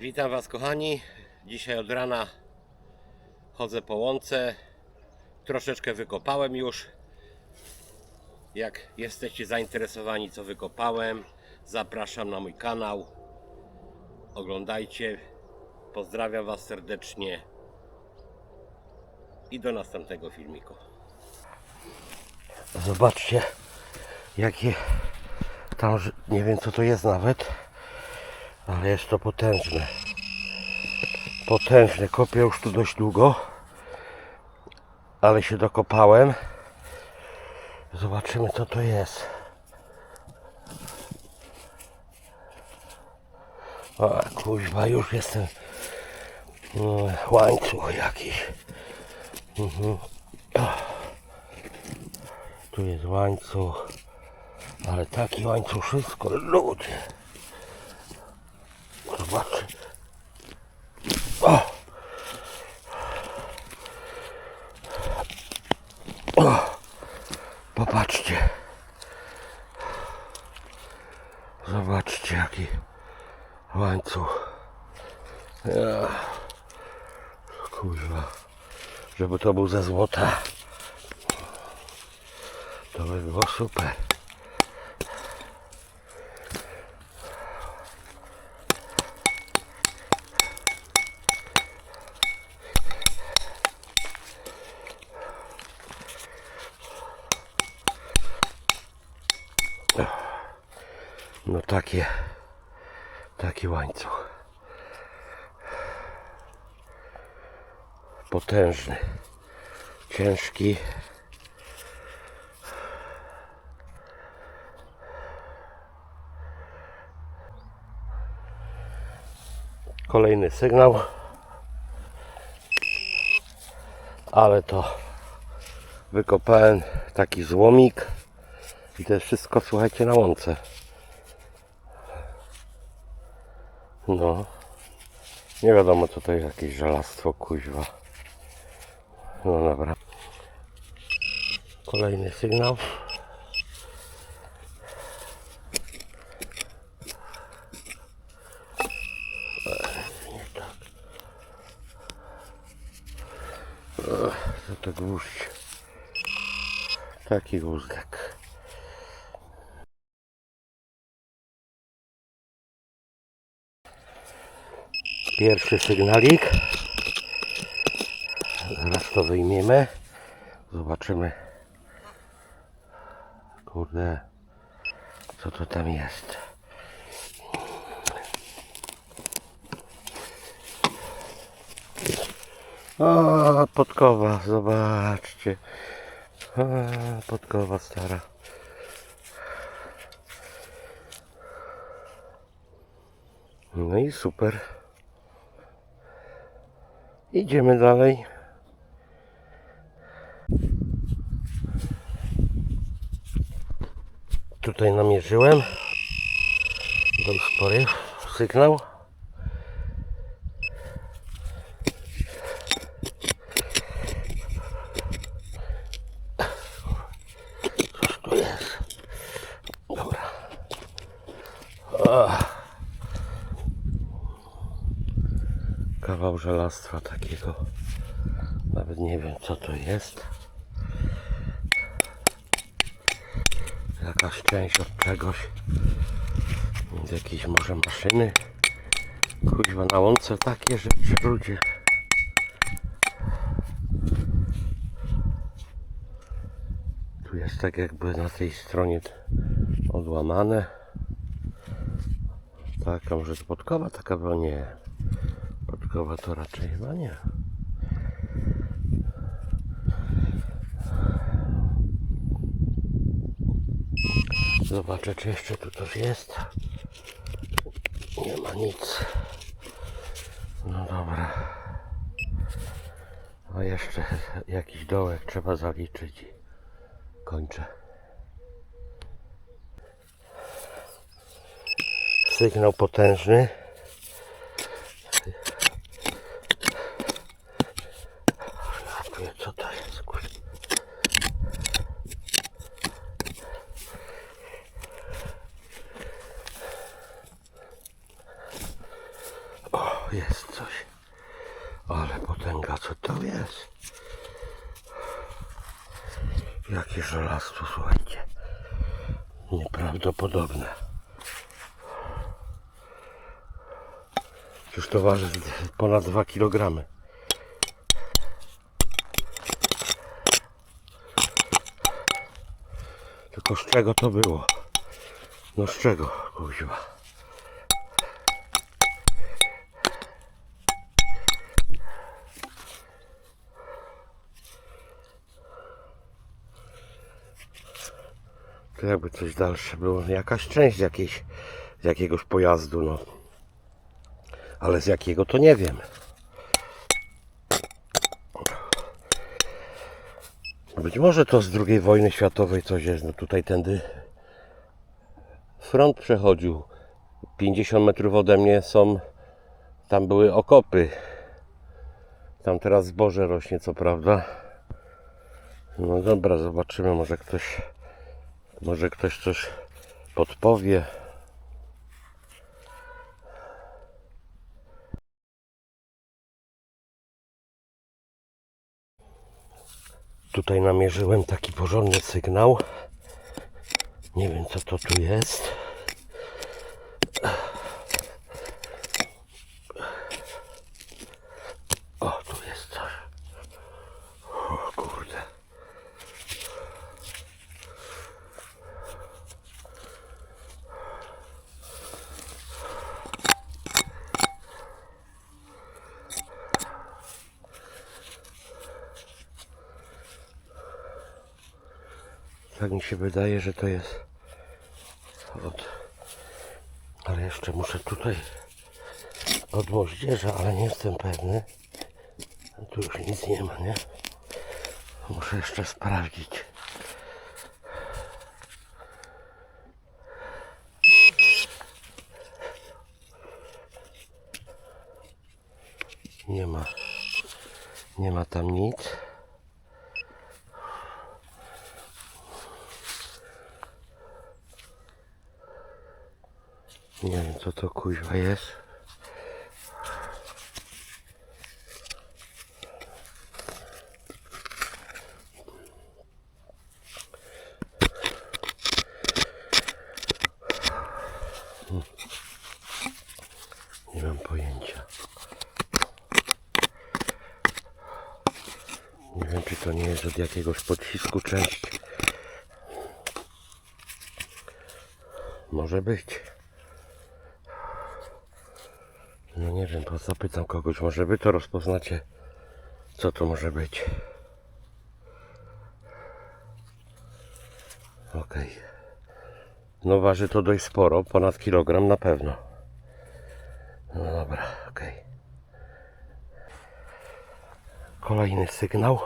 Witam Was kochani. Dzisiaj od rana chodzę po łące. Troszeczkę wykopałem już. Jak jesteście zainteresowani co wykopałem, zapraszam na mój kanał. Oglądajcie. Pozdrawiam Was serdecznie. I do następnego filmiku. Zobaczcie, jakie tam, nie wiem co to jest nawet, ale jest to potężne. Potężne, kopię już tu dość długo, ale się dokopałem. Zobaczymy co to jest. O kuźwa, już jestem mm, łańcuch jakiś. Mhm. Tu jest łańcuch. Ale taki łańcuszysko, ludzie. Zobaczcie. O! O! Popatrzcie. Zobaczcie jaki łańcuch. Ja. Kurwa. Żeby to był ze złota. To by było super. No takie, taki łańcuch. Potężny, ciężki. Kolejny sygnał. Ale to wykopałem taki złomik i to jest wszystko, słuchajcie, na łące. No. Nie wiadomo co to jest jakieś żelastwo, kuźwa. No dobra. Kolejny sygnał. Nie tak. Co to gwóźdź? Taki gwózdek. Pierwszy sygnalik. Zaraz to wyjmiemy. Zobaczymy. Kurde. Co to tam jest? O, podkowa, zobaczcie. A, podkowa stara. No i super. Idziemy dalej. Tutaj namierzyłem. Dość spory sygnał. Kawał żelastwa takiego. Nawet nie wiem co to jest. Jakaś część od czegoś. Z jakiejś może maszyny. Kuźwa na łące takie rzeczy ludzie. Tu jest tak jakby na tej stronie odłamane. Tak, a może to podkowa taka była? Nie. Podkowa to raczej chyba nie. Zobaczę, czy jeszcze tu coś jest. Nie ma nic. No dobra. A jeszcze jakiś dołek trzeba zaliczyć. Kończę. Sygnał potężny. Czuję, co to jest? kurde. O. jest coś. Ale potęga, co to jest? Jakie żelastwo, słuchajcie. Nieprawdopodobne. Już to waży ponad 2 kg. Tylko z czego to było? No z czego, kuźwa? To jakby coś dalsze było. Jakaś część jakiejś, z jakiegoś pojazdu, no. Ale z jakiego to nie wiem. Być może to z II wojny światowej coś jest. No tutaj tędy front przechodził. 50 metrów ode mnie są. Tam były okopy. Tam teraz zboże rośnie, co prawda. No dobra, zobaczymy. Może ktoś, może ktoś coś podpowie. Tutaj namierzyłem taki porządny sygnał. Nie wiem co to tu jest. Tak mi się wydaje, że to jest od... Ale jeszcze muszę tutaj od moździerza, ale nie jestem pewny. Tu już nic nie ma, nie? Muszę jeszcze sprawdzić. Nie ma. Nie ma tam nic. Nie wiem co to kuźwa jest. Hmm. Nie mam pojęcia. Nie wiem czy to nie jest od jakiegoś pocisku część. Może być. No nie wiem, to zapytam kogoś, może wy to rozpoznacie, co to może być. Okej. No waży to dość sporo, ponad kilogram na pewno. No dobra, okej. Kolejny sygnał.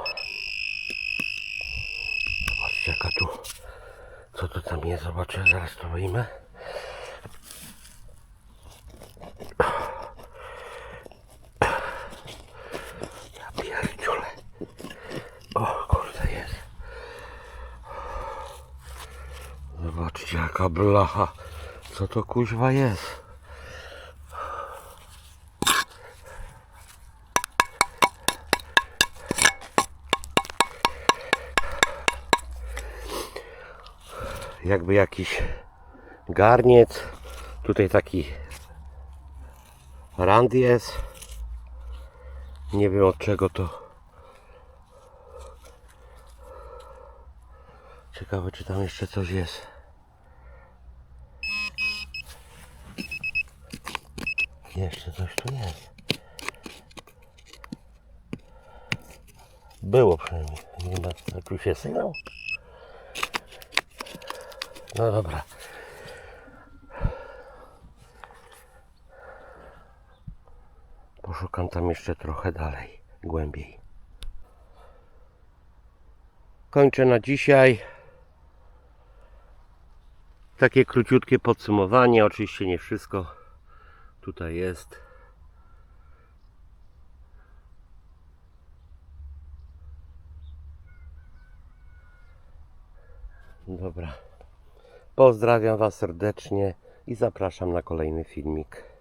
Zobaczcie jaka tu, co to tam jest, zobaczę, zaraz to wyjmę. Ja pierdziule. O kurde jest. Zobaczcie jaka blacha. Co to kuźwa jest? Jakby jakiś garniec. Tutaj taki rand jest. Nie wiem od czego to. Ciekawe czy tam jeszcze coś jest. Jeszcze coś tu jest. Było przynajmniej. Nie ma. a Tu się sygnał? No dobra. Poszukam tam jeszcze trochę dalej, głębiej. Kończę na dzisiaj. Takie króciutkie podsumowanie. Oczywiście nie wszystko tutaj jest. Dobra. Pozdrawiam Was serdecznie i zapraszam na kolejny filmik.